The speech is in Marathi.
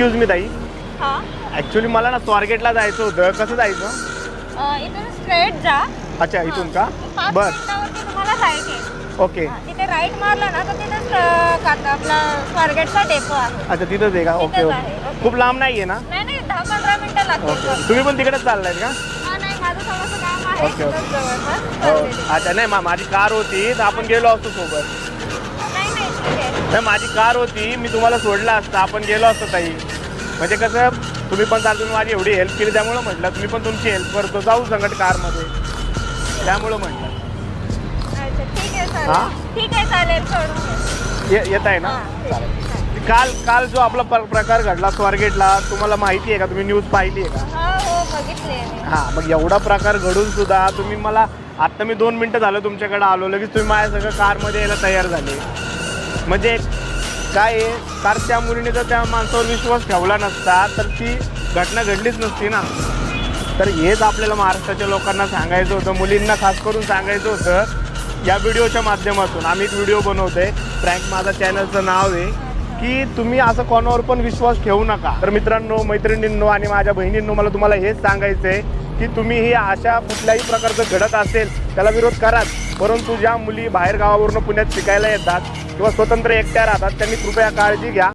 एक्सक्यूज मी ताई. हा? ॲक्च्युली मला ना स्वारगेटला जायचं होतं. कसं जायचं? अ, इथून स्ट्रेट जा. अच्छा इथून का? बर मिनिटावरती तुम्हाला राईट आहे. ओके. हा, तिथे राईट मारला ना तर तिथेच अ, काका आपला स्वारगेटचा डेपो आहे. अच्छा तिथंच आहे का? ओके तिथंच ओके आहे, ओके. खूप लांब नाही आहे ना? नाही नाही दहा पंधरा मिनिटं ओके. तुम्ही पण तिकडेच चाललाय का? हा नाही माझं थोडंसं काम आहे. Okay, okay. तिथंच जवळपास हो. चाललेली. अच्छा नाही मा- माझी कार होती तर आपण गेलो असतो सोबत. नाही माझी कार होती मी तुम्हाला सोडला असता आपण गेलो असतो ताई. म्हणजे कसं तुम्ही पण चाल तुम्ही माझी एवढी हेल्प केली त्यामुळं म्हटलं तुम्ही पण तुमची हेल्प करतो जाऊ संकट कारमध्ये. त्यामुळं म्हटलं. अच्छा ठीक आहे हा? चालेल ठीक आहे चालेल सोडून ये येत आहे ना? हा, ठीक आहे, चालेल. काल काल जो आपला प्र- प्रकार घडला स्वारगेटला तुम्हाला माहिती आहे का? तुम्ही न्यूज पाहिली आहे का? हा हो बघितले मी. हां मग एवढा प्रकार घडून सुद्धा तुम्ही मला आत्ता मी दोन मिनटं झालं तुमच्याकडे आलो लगेच तुम्ही माझ्या सगळं कारमध्ये यायला तयार झाले. म्हणजे काय आहे? कारण त्या मुलीने जर त्या माणसावर विश्वास ठेवला नसता तर ती घटना घडलीच नसती ना. तर हेच आपल्याला महाराष्ट्राच्या लोकांना सांगायचं होतं मुलींना खास करून सांगायचं होतं या व्हिडिओच्या माध्यमातून. आम्ही एक व्हिडिओ बनवतोय. फ्रँक माझा चॅनलचं नाव आहे की तुम्ही असं कोणावर पण विश्वास ठेवू नका. तर मित्रांनो मैत्रिणींनो आणि माझ्या बहिणींनो मला तुम्हाला हेच सांगायचं आहे की तुम्ही ही अशा कुठल्याही प्रकारचं घडत असेल त्याला विरोध कराच परंतु ज्या मुली बाहेर गावावरून पुण्यात शिकायला येतात किंवा स्वतंत्र एकट्या राहतात त्यांनी कृपया काळजी घ्या.